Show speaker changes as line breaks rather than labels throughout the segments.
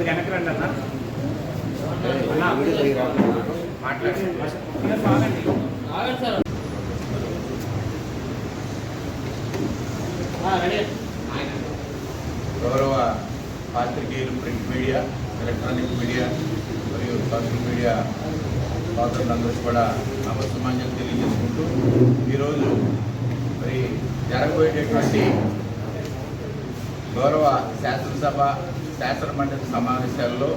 కొద్దిగా వెనక్కి రండి అన్న. మాట్లాడండి.
గౌరవ పాత్రికేయులు ప్రింట్ మీడియా ఎలక్ట్రానిక్ మీడియా మరియు సోషల్ మీడియా సోదరులందరూ కూడా నమస్సమాన్యం తెలియజేసుకుంటూ ఈరోజు మరి జరగబోయేటటువంటి గౌరవ శాసనసభ శాసనమండలి సమావేశాల్లో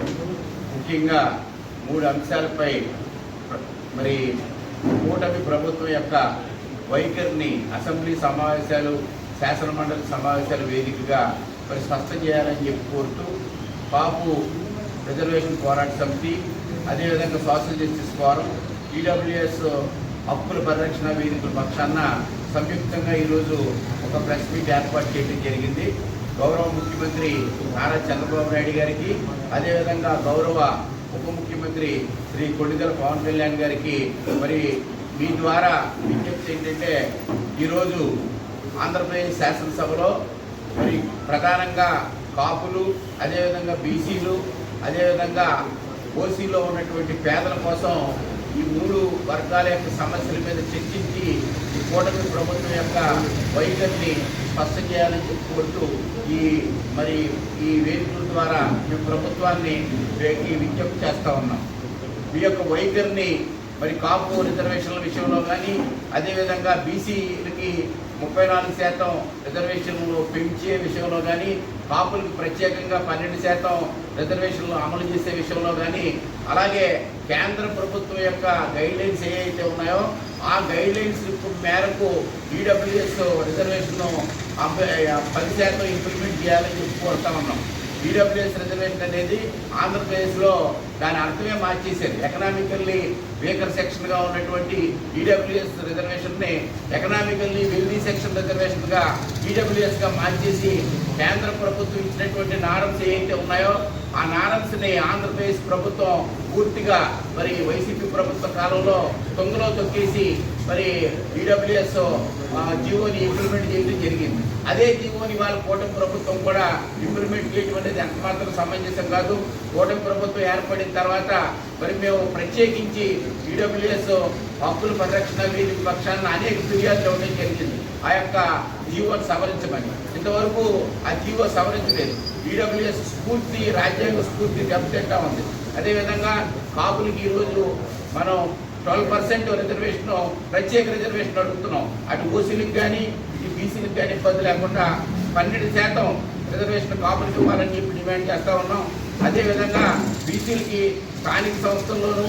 ముఖ్యంగా మూడు అంశాలపై మరి కూటమి ప్రభుత్వం యొక్క వైఖరిని అసెంబ్లీ సమావేశాలు శాసనమండలి సమావేశాల వేదికగా మరి స్పష్టం చేయాలని చెప్పి కోరుతూ పాపు రిజర్వేషన్ పోరాట సమితి అదేవిధంగా సోషల్ జస్టిస్ ఫోరం ఈడబ్ల్యూఎస్ హక్కుల పరిరక్షణ వేదికల పక్షాన సంయుక్తంగా ఈరోజు ఒక ప్రెస్ మీట్ ఏర్పాటు చేయడం జరిగింది. గౌరవ ముఖ్యమంత్రి నారా చంద్రబాబు నాయుడు గారికి అదేవిధంగా గౌరవ ఉప ముఖ్యమంత్రి శ్రీ కొడిగల పవన్ కళ్యాణ్ గారికి మరి మీ ద్వారా విజ్ఞప్తి ఏంటంటే ఈరోజు ఆంధ్రప్రదేశ్ శాసనసభలో మరి ప్రధానంగా కాపులు అదేవిధంగా బీసీలు అదేవిధంగా ఓసీలో ఉన్నటువంటి పేదల కోసం ఈ మూడు వర్గాల యొక్క సమస్యల మీద చర్చించి ఈ కూటమి ప్రభుత్వం యొక్క వైఖరిని స్పష్టం చేయాలని చెప్పుకుంటూ ఈ మరి ఈ వేదికల ద్వారా మేము ప్రభుత్వాన్ని ఈ విజ్ఞప్తి చేస్తూ ఉన్నాం. ఈ యొక్క వైఖరిని మరి కాపు రిజర్వేషన్ల విషయంలో కానీ అదేవిధంగా బీసీలకి ముప్పై నాలుగు శాతం రిజర్వేషన్లు పెంచే విషయంలో కానీ కాపులకు ప్రత్యేకంగా పన్నెండు శాతం రిజర్వేషన్లు అమలు చేసే విషయంలో కానీ అలాగే కేంద్ర ప్రభుత్వం యొక్క గైడ్లైన్స్ ఏవైతే ఉన్నాయో ఆ గైడ్ లైన్స్ మేరకు ఈడబ్ల్యూఎస్ రిజర్వేషన్ పది శాతం ఇంప్లిమెంట్ చేయాలని చెప్పి కోరుతా ఉన్నాం. ఈడబ్ల్యూఎస్ రిజర్వేషన్ అనేది ఆంధ్రప్రదేశ్లో దాని అర్థమే మార్చేశారు ఎకనామికల్లీ వీకర్ సెక్షన్గా ఉన్నటువంటి ఈడబ్ల్యూఎస్ రిజర్వేషన్ని ఎకనామికల్లీ వెల్దీ సెక్షన్ రిజర్వేషన్గా ఈడబ్ల్యూఎస్గా మార్చేసి కేంద్ర ప్రభుత్వం ఇచ్చినటువంటి నారమ్స్ ఏవైతే ఉన్నాయో ఆ నారన్స్ని ఆంధ్రప్రదేశ్ ప్రభుత్వం పూర్తిగా మరి వైసీపీ ప్రభుత్వ కాలంలో తొంగలో తొక్కేసి మరి ఈడబ్ల్యూఎస్ జీవోని ఇంప్లిమెంట్ చేయడం జరిగింది. అదే జీవోని వాళ్ళ కూటమి ప్రభుత్వం కూడా ఇంప్లిమెంట్ చేయడం అనేది ఎంతమాత్రం సమంజసం కాదు. కూటమి ప్రభుత్వం ఏర్పడిన తర్వాత మరి మేము ప్రత్యేకించి ఈడబ్ల్యూఎస్ హక్కుల పరిరక్షణ వేదిక పక్షాన అనేక ఫిర్యాదులు ఇవ్వడం జరిగింది. ఆ యొక్క జీవోని సవరించమని. ఇంతవరకు ఆ జీవో సవరించలేదు ఈడబ్ల్యూఎస్ స్ఫూర్తి రాజ్యాంగ స్ఫూర్తి దెబ్బతింటా ఉంది. అదేవిధంగా కాపులకి ఈరోజు మనం ట్వెల్వ్ పర్సెంట్ రిజర్వేషన్ ప్రత్యేక రిజర్వేషన్ అడుగుతున్నాం. అటు ఓసీలకు కానీ ఇటు బీసీలకు కానీ ఇబ్బంది లేకుండా పన్నెండు శాతం రిజర్వేషన్ కాపులకు ఇవ్వాలని చెప్పి డిమాండ్ చేస్తూ ఉన్నాం. అదేవిధంగా బీసీలకి స్థానిక సంస్థల్లోనూ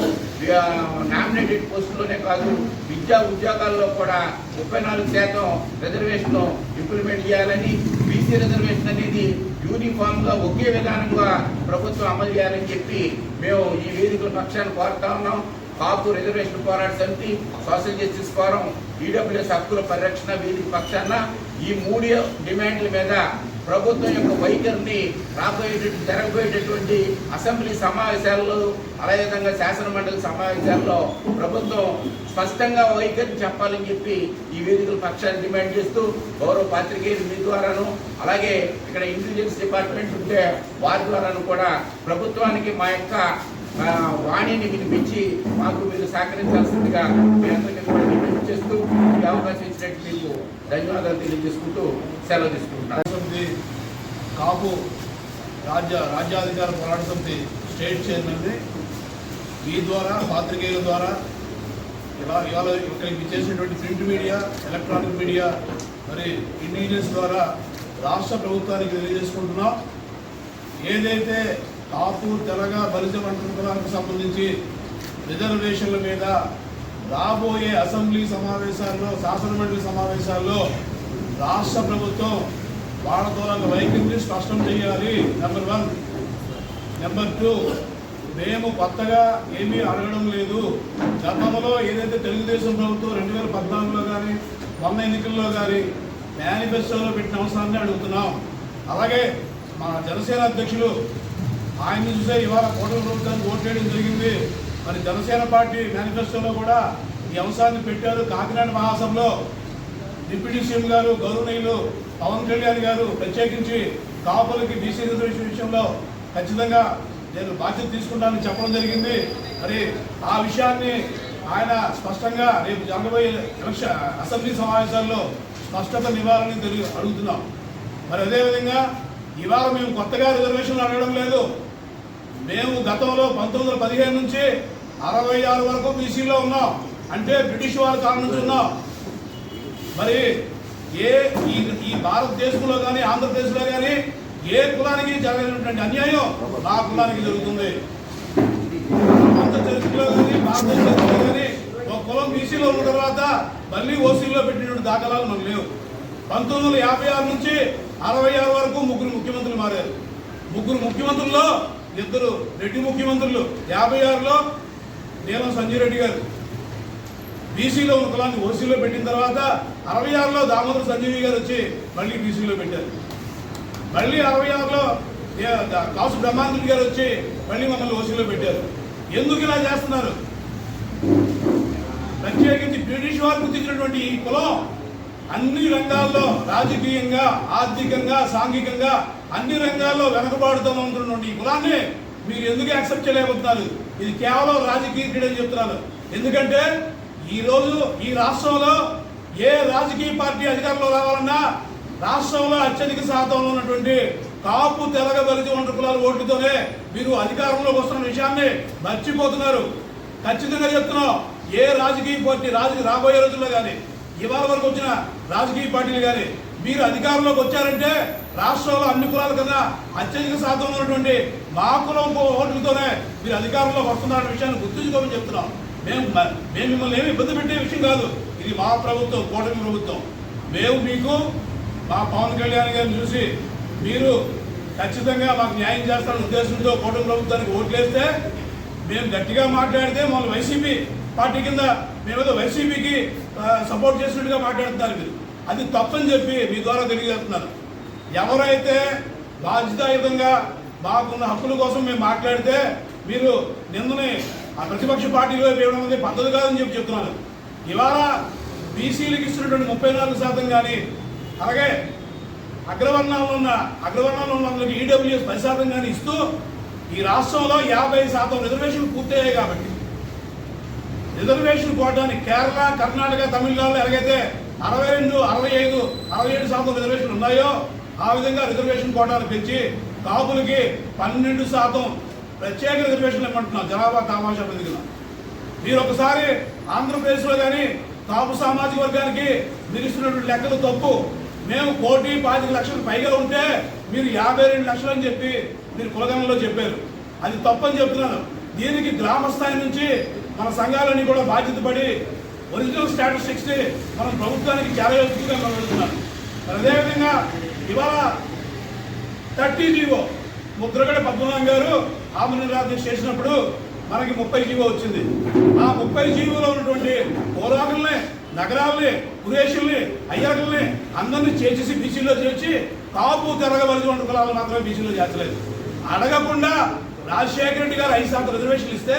నామినేటెడ్ పోస్టుల్లోనే కాదు విద్యా ఉద్యోగాల్లో కూడా ముప్పై నాలుగు శాతం రిజర్వేషన్ ఇంప్లిమెంట్ చేయాలని బీసీ రిజర్వేషన్ అనేది యూనిఫామ్గా ఒకే విధానంగా ప్రభుత్వం అమలు చేయాలని చెప్పి మేము ఈ వేదికల పక్షాన్ని కోరుతా ఉన్నాం. కాపు రిజర్వేషన్ పోరాట సమితి సోషల్ జస్టిస్ ఫోరం ఈడబ్ల్యూఎస్ హక్కుల పరిరక్షణ వేదిక పక్షాన ఈ మూడు డిమాండ్ల మీద ప్రభుత్వం యొక్క వైఖరిని రాబోయేటువంటి జరగబోయేటటువంటి అసెంబ్లీ సమావేశాల్లో అదేవిధంగా శాసనమండలి సమావేశాల్లో ప్రభుత్వం స్పష్టంగా వైఖరిని చెప్పాలని చెప్పి ఈ వేదికల పక్షాన్ని డిమాండ్ చేస్తూ గౌరవ పాత్రికేయులు మీ ద్వారాను అలాగే ఇక్కడ ఇంటెలిజెన్స్ డిపార్ట్మెంట్ ఉంటే వారి ద్వారాను కూడా ప్రభుత్వానికి మా యొక్క వాణిని వినిపించి మాకు మీరు సహకరించాల్సిందిగా మీ అందరికీ కూడా విజ్ఞప్తి చేస్తూ ఈ అవకాశం ఇచ్చినట్టు మీకు ధన్యవాదాలు తెలియజేసుకుంటూ సెలవు తీసుకుంటున్నాను.
సమితి కాపు రాజ్య రాజ్యాధికార పోరాట సమితి స్టేట్ చైర్మన్ని మీ ద్వారా పాత్రికేయుల ద్వారా ఇలా ఇవాళ ఇక్కడికి ఇచ్చేసినటువంటి ప్రింట్ మీడియా ఎలక్ట్రానిక్ మీడియా మరి ఇంటెలిజెన్స్ ద్వారా రాష్ట్ర ప్రభుత్వానికి తెలియజేసుకుంటున్నాం. ఏదైతే కాపు తెలగ బలిజ మండలానికి సంబంధించి రిజర్వేషన్ల మీద రాబోయే అసెంబ్లీ సమావేశాల్లో శాసనమండలి సమావేశాల్లో రాష్ట్ర ప్రభుత్వం వాళ్ళ ద్వారా వైఖరిని స్పష్టం చేయాలి. నెంబర్ వన్ నెంబర్ టూ మేము కొత్తగా ఏమీ అడగడం లేదు. గతంలో ఏదైతే తెలుగుదేశం ప్రభుత్వం రెండు వేల పద్నాలుగులో కానీ వంద ఎన్నికల్లో కానీ మేనిఫెస్టోలో పెట్టిన అవసరాన్ని అడుగుతున్నాం. అలాగే మా జనసేన అధ్యక్షులు ఆయన చూసే ఇవాళ కూటమి ప్రభుత్వానికి ఓటు వేయడం జరిగింది. మరి జనసేన పార్టీ మేనిఫెస్టోలో కూడా ఈ అంశాన్ని పెట్టారు కాకినాడ మహాసభలో. డిప్యూటీ సీఎం గారు గౌరవనీయులు పవన్ కళ్యాణ్ గారు ప్రత్యేకించి కాపులకి బీసీ రిజర్వేషన్ విషయంలో ఖచ్చితంగా నేను బాధ్యత తీసుకుంటానని చెప్పడం జరిగింది. మరి ఆ విషయాన్ని ఆయన స్పష్టంగా రేపు జరగబోయే ఎలక్షన్ అసెంబ్లీ సమావేశాల్లో స్పష్టత నివారణ తెలియ అడుగుతున్నాం. మరి అదేవిధంగా ఇవాళ మేము కొత్తగా రిజర్వేషన్లు అడగడం లేదు. మేము గతంలో పంతొమ్మిది వందల పదిహేను నుంచి అరవై ఆరు వరకు బీసీలో ఉన్నాం. అంటే బ్రిటిష్ వారి కాలం నుంచి ఉన్నాం. మరి ఏ ఈ ఈ భారతదేశంలో కానీ ఆంధ్రప్రదేశ్లో కానీ ఏ కులానికి జరగనటువంటి అన్యాయం నా కులానికి జరుగుతుంది. ఆంధ్రప్రదేశ్లో చరిత్రలో కానీ భారతదేశంలో కానీ ఒక కులం బీసీలో ఉన్న తర్వాత మళ్ళీ ఓసీలో పెట్టినటువంటి దాఖలాలు మనకు లేవు. పంతొమ్మిది వందల యాభై ఆరు నుంచి అరవై ఆరు వరకు ముగ్గురు ముఖ్యమంత్రులు మారారు. ముగ్గురు ముఖ్యమంత్రుల్లో ఇద్దరు రెడ్డి ముఖ్యమంత్రులు. యాభై ఆరులో నీలం సంజయ్ రెడ్డి గారు. బీసీలో ఉన్న కులాన్ని ఓసీలో పెట్టిన తర్వాత అరవై ఆరులో దామోదర్ సంజీవి గారు వచ్చి మళ్ళీ బీసీలో పెట్టారు. మళ్ళీ అరవై ఆరులో కాసు బ్రహ్మాంతుడి గారు వచ్చి మళ్ళీ మమ్మల్ని ఓసీలో పెట్టారు. ఎందుకు ఇలా చేస్తున్నారు? ప్రత్యేకించి బ్రిటిష్ వారు గుర్తించినటువంటి ఈ కులం అన్ని రంగాల్లో రాజకీయంగా ఆర్థికంగా సాంఘికంగా అన్ని రంగాల్లో వెనకబాటుతో ఉంటున్నటువంటి ఈ కులాన్ని మీరు ఎందుకు యాక్సెప్ట్ చేయలేకపోతున్నారు? ఇది కేవలం రాజకీయ క్రీడ అని చెప్తున్నారు. ఎందుకంటే ఈ రోజు ఈ రాష్ట్రంలో ఏ రాజకీయ పార్టీ అధికారంలో రావాలన్నా రాష్ట్రంలో అత్యధిక శాతంలో ఉన్నటువంటి కాపు తెలగ బలిజ వంట కులాల ఓటుతోనే మీరు అధికారంలోకి వస్తున్న విషయాన్ని మర్చిపోతున్నారు. ఖచ్చితంగా చెప్తున్నాం ఏ రాజకీయ పార్టీ రాజకీయ రాబోయే రోజుల్లో కానీ ఇవాళ వరకు వచ్చిన రాజకీయ పార్టీలు కానీ మీరు అధికారంలోకి వచ్చారంటే రాష్ట్రంలో అన్ని కులాల కన్నా అత్యధిక శాతం ఉన్నటువంటి మా కులం ఓట్లతోనే మీరు అధికారంలోకి వస్తున్నారన్న విషయాన్ని గుర్తుంచుకోమని చెప్తున్నాం. మేము మేము మిమ్మల్ని ఏమి ఇబ్బంది పెట్టే విషయం కాదు. ఇది మా ప్రభుత్వం కూటమి ప్రభుత్వం. మేము మీకు మా పవన్ కళ్యాణ్ గారిని చూసి మీరు ఖచ్చితంగా మాకు న్యాయం చేస్తారన్న ఉద్దేశంతో కూటమి ప్రభుత్వానికి ఓట్లేస్తే మేము గట్టిగా మాట్లాడితే మమ్మల్ని వైసీపీ పార్టీ కింద మేమేదో వైసీపీకి సపోర్ట్ చేసినట్టుగా మాట్లాడుతున్నారు మీరు. అది తప్పని చెప్పి మీ ద్వారా తెలియజేస్తున్నారు. ఎవరైతే బాధ్యతాయుతంగా మాకున్న హక్కుల కోసం మేము మాట్లాడితే మీరు నిందని ఆ ప్రతిపక్ష పార్టీలో వేయడం అనేది పద్ధతి కాదని చెప్పి చెప్తున్నాను ఇవాళ బీసీలకు ఇస్తున్నటువంటి ముప్పై నాలుగు శాతం కానీ అలాగే అగ్రవర్ణాల్లో ఉన్న అగ్రవర్ణాల్లో ఉన్న వాళ్ళకి ఈడబ్ల్యూఎస్ పది శాతం కానీ ఇస్తూ ఈ రాష్ట్రంలో యాభై శాతం రిజర్వేషన్ పూర్తయ్యాయి కాబట్టి. రిజర్వేషన్ కోటాన్ని కేరళ కర్ణాటక తమిళనాడులో ఎలాగైతే అరవై రెండు అరవై ఐదు అరవై ఏడు శాతం రిజర్వేషన్ ఉన్నాయో ఆ విధంగా రిజర్వేషన్ కోటాను పెంచి కాపులకి పన్నెండు శాతం ప్రత్యేక రిజర్వేషన్లు ఇవ్వమంటున్నాం. జనాభా తమాషా పెరిగిన మీరు ఒకసారి ఆంధ్రప్రదేశ్లో కానీ కాపు సామాజిక వర్గానికి మీరు ఇస్తున్నటువంటి లెక్కలు తప్పు. మేము కోటి పాతిక లక్షలు పైగా ఉంటే మీరు యాభై రెండు లక్షలు అని చెప్పి మీరు కులగణంలో చెప్పారు. అది తప్పని చెప్తున్నాను. దీనికి గ్రామ స్థాయి నుంచి మన సంఘాలన్నీ కూడా బాధ్యత పడి ఒరిజినల్ స్టాటిస్టిక్స్ని మనం ప్రభుత్వానికి చాలా మనం వెళ్తున్నాం అదేవిధంగా ఇవాళ థర్టీ జీవో ముద్రగడ పద్మనాభం గారు ఆమరణ చేసినప్పుడు మనకి ముప్పై జీవో వచ్చింది. ఆ ముప్పై జీవోలో ఉన్నటువంటి పోరాకుల్ని నగరాల్ని పురేషుల్ని అయ్యాకుల్ని అందరినీ చేసేసి బీసీలో చేర్చి కాపు తిరగవలసినటువంటి కులాలు మాత్రమే బీసీలో చేర్చలేదు. అడగకుండా రాజశేఖర రెడ్డి గారు ఐదు శాతం రిజర్వేషన్లు ఇస్తే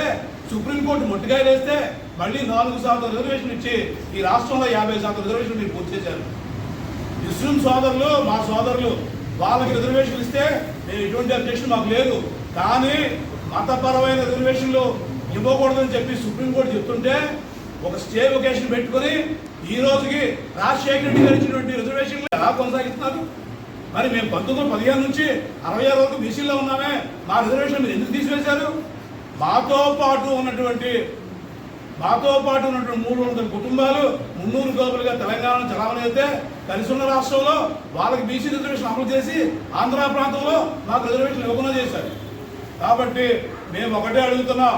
సుప్రీంకోర్టు మొట్టికాయలు వేస్తే మళ్ళీ నాలుగు శాతం రిజర్వేషన్ ఇచ్చి ఈ రాష్ట్రంలో యాభై శాతం రిజర్వేషన్ మీరు పూర్తి చేశారు. ముస్లిం సోదరులు మా సోదరులు వాళ్ళకి రిజర్వేషన్ ఇస్తే నేను ఎటువంటి అబ్జెక్షన్ మాకు లేదు. కానీ మతపరమైన రిజర్వేషన్లు ఇవ్వకూడదని చెప్పి సుప్రీంకోర్టు చెప్తుంటే ఒక స్టే లొకేషన్ పెట్టుకొని ఈ రోజుకి రాజశేఖర రెడ్డి గారు ఇచ్చినటువంటి రిజర్వేషన్లు ఎలా కొనసాగిస్తున్నారు? మరి మేము పంతొమ్మిది వందల పదిహేను నుంచి అరవై ఆరు వరకు బీసీలో ఉన్నామే. మా రిజర్వేషన్ మీరు ఎందుకు తీసివేశారు? మాతో పాటు ఉన్నటువంటి మాతో పాటు ఉన్నటువంటి మూడు వందల కుటుంబాలు మున్నూరు గోపులుగా తెలంగాణ చలామణి అయితే కలిసి ఉన్న రాష్ట్రంలో వాళ్ళకి బీసీ రిజర్వేషన్ అమలు చేసి ఆంధ్ర ప్రాంతంలో మాకు రిజర్వేషన్ ఇవ్వకుండా చేశారు. కాబట్టి మేము ఒకటే అడుగుతున్నాం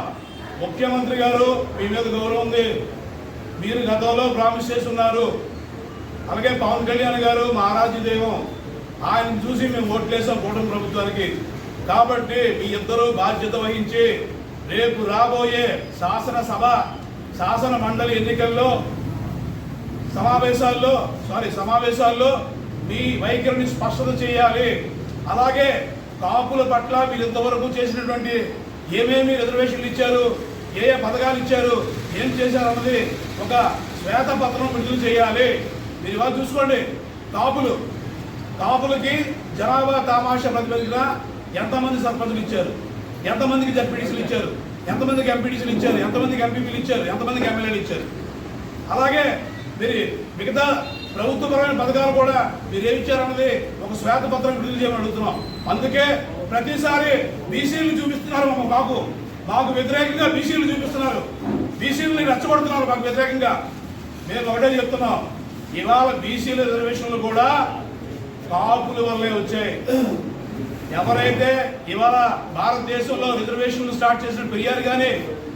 ముఖ్యమంత్రి గారు మీ మీద గౌరవం ఉంది. మీరు గతంలో ప్రామిస్ చేసి ఉన్నారు అలాగే పవన్ కళ్యాణ్ గారు మహారాజు దైవం. ఆయన చూసి మేము ఓట్లేసాం కూటమి ప్రభుత్వానికి. కాబట్టి మీ ఇద్దరు బాధ్యత వహించి రేపు రాబోయే శాసనసభ శాసన మండలి ఎన్నికల్లో సమావేశాల్లో సారీ సమావేశాల్లో మీ వైఖరిని స్పష్టత చేయాలి. అలాగే కాపుల పట్ల మీరు ఇంతవరకు చేసినటువంటి ఏమేమి రిజర్వేషన్లు ఇచ్చారు ఏ ఏ పథకాలు ఇచ్చారు ఏం చేశారు అన్నది ఒక శ్వేతపత్రం విడుదల చేయాలి. మీరు ఇవాళ చూసుకోండి కాపులు కాపులకి జనాభా తామాష ప్రతిపాదించిన ఎంతమంది సర్పంచులు ఇచ్చారు ఎంతమందికి జడ్పీటీసీలు ఇచ్చారు ఎంతమందికి ఎంపీడీసీలు ఇచ్చారు? ఎంతమందికి ఎంపీపీలు ఇచ్చారు? ఎంతమందికి ఎమ్మెల్యేలు ఇచ్చారు? అలాగే మీరు మిగతా ప్రభుత్వపరమైన పథకాలు కూడా మీరు ఏమి ఇచ్చారన్నది ఒక శ్వేతపత్రం విడుదల చేయమని అడుగుతున్నాం. అందుకే ప్రతిసారి బీసీలు చూపిస్తున్నారు మాకు మాకు వ్యతిరేకంగా బీసీలు చూపిస్తున్నారు. బీసీలని రెచ్చగొడుతున్నారు మాకు వ్యతిరేకంగా. మేము ఒకటే చెప్తున్నాం. ఇవాళ బీసీల రిజర్వేషన్లు కూడా కాపుల వల్లే వచ్చాయి. ఎవరైతే ఇవాళ భారతదేశంలో రిజర్వేషన్లు స్టార్ట్ చేసిన పెరియార్ కానీ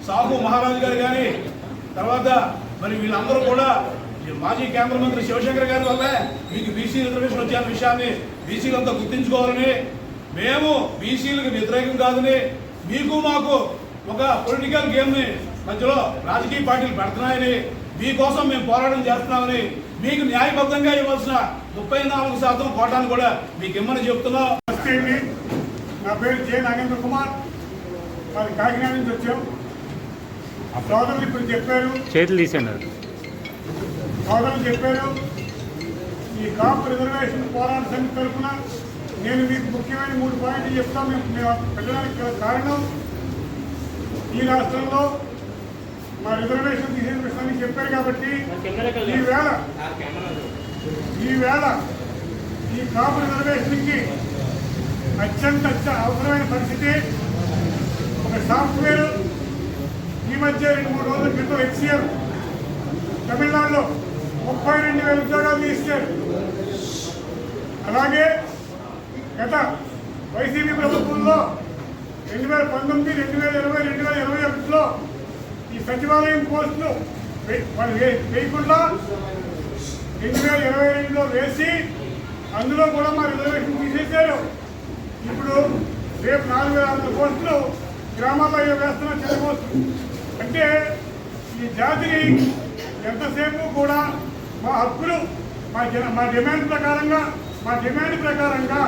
సాహు మహారాజు గారు కానీ తర్వాత మరి వీళ్ళందరూ కూడా ఈ మాజీ కేంద్ర మంత్రి శివశంకర్ గారి వల్ల మీకు బీసీ రిజర్వేషన్ వచ్చే విషయాన్ని బీసీలంతా గుర్తించుకోవాలని మేము బీసీలకు వ్యతిరేకం కాదని మీకు మాకు ఒక పొలిటికల్ గేమ్ని మధ్యలో రాజకీయ పార్టీలు పెడుతున్నాయని మీకోసం మేము పోరాటం చేస్తున్నామని మీకు న్యాయబద్ధంగా ఇవ్వాల్సిన ముప్పై నాలుగు శాతం కోటాను కూడా మీకు ఇమ్మని చెప్తున్నాం.
నమస్తే అండి. నా పేరు జే నాగేంద్ర కుమార్. మాది కాకినాడ నుంచి వచ్చాం. సోదరులు ఇప్పుడు చెప్పారు.
చేతులు తీసేయండి
సోదరులు చెప్పారు ఈ కాపు రిజర్వేషన్ పోరాట సమితి తరఫున నేను మీకు ముఖ్యమైన మూడు పాయింట్లు చెప్తాం. మేము మేము పెట్టడానికి కారణం. ఈ రాష్ట్రంలో మా రిజర్వేషన్ తీసేసిన చెప్పారు కాబట్టి ఈవేళ ఈవేళ ఈ కాపు రిజర్వేషన్కి అత్యంత అవసరమైన పరిస్థితి. ఒక సాఫ్ట్వేర్ ఈ మధ్య రెండు మూడు రోజుల క్రితం హెచ్సిఎల్ తమిళనాడులో ముప్పై రెండు వేల ఉద్యోగాలు ఇచ్చారు అలాగే గత వైసీపీ ప్రభుత్వంలో రెండు వేల పంతొమ్మిది రెండు వేల ఇరవై రెండు వేల ఇరవై ఒకటిలో ఈ సచివాలయం పోస్టులు వాళ్ళు వేయకుండా రెండు వేల ఇరవై రెండులో వేసి అందులో కూడా మా రిజర్వేషన్ తీసేశారు. ఇప్పుడు రేపు నాలుగు వేల వందల పోస్టులు గ్రామాల్లో వేస్తున్న చిన్న పోస్టులు అంటే ఈ జాతిని ఎంతసేపు కూడా మా హక్కులు మా జన మా డిమాండ్ ప్రకారంగా మా డిమాండ్ ప్రకారంగా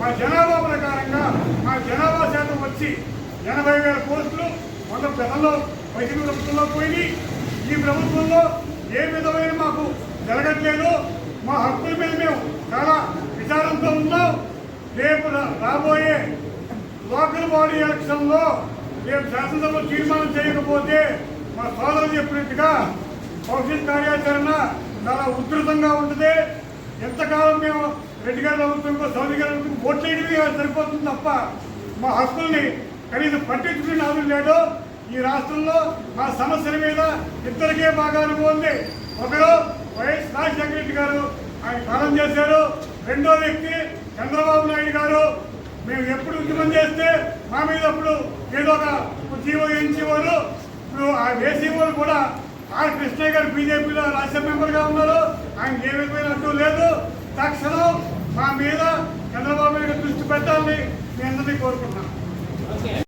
మా జనాభా ప్రకారంగా మా జనాభా శాతం వచ్చి ఎనభై వేల పోస్టులు వంద గతంలో వైసీపీ ప్రభుత్వంలో పోయి ఈ ప్రభుత్వంలో ఏ విధమైన మాకు జరగట్లేదు. మా హక్కుల మీద మేము చాలా రేపు రా- రాబోయే లోకల్ బాడీ ఎలక్షన్లో రేపు శాసనసభలో తీర్మానం చేయకపోతే మా సోదరులు చెప్పినట్టుగా భవిష్యత్ కార్యాచరణ చాలా ఉధృతంగా ఉంటుంది. ఎంతకాలం మేము రెడ్డి గారి ప్రభుత్వంలో సౌదీ గారి ప్రభుత్వం ఓట్లేయడమే సరిపోతుంది తప్ప మా హక్కుల్ని కనీసం పట్టించుకునే నాదు లేడు. ఈ రాష్ట్రంలో మా సమస్యల మీద ఇద్దరికే బాగా అనుభవం ఉంది. ఒకరు వైఎస్ రాజశేఖర రెడ్డి గారు ఆయన పాలన చేశారు. రెండో వ్యక్తి చంద్రబాబు నాయుడు గారు మేము ఎప్పుడు ఉద్యమం చేస్తే మా మీద అప్పుడు ఏదో ఒక జీవో ఎంచేవారు ఇప్పుడు ఆ ఏసీఓలు కూడా ఆర్ కృష్ణయ్య గారు బీజేపీలో రాజ్యసభ మెంబర్గా ఉన్నారు. ఆయన ఏ విధమైన అడ్డు లేదు. తక్షణం మా మీద చంద్రబాబు నాయుడు దృష్టి పెట్టాలని మీ అందరినీ కోరుకుంటున్నాను.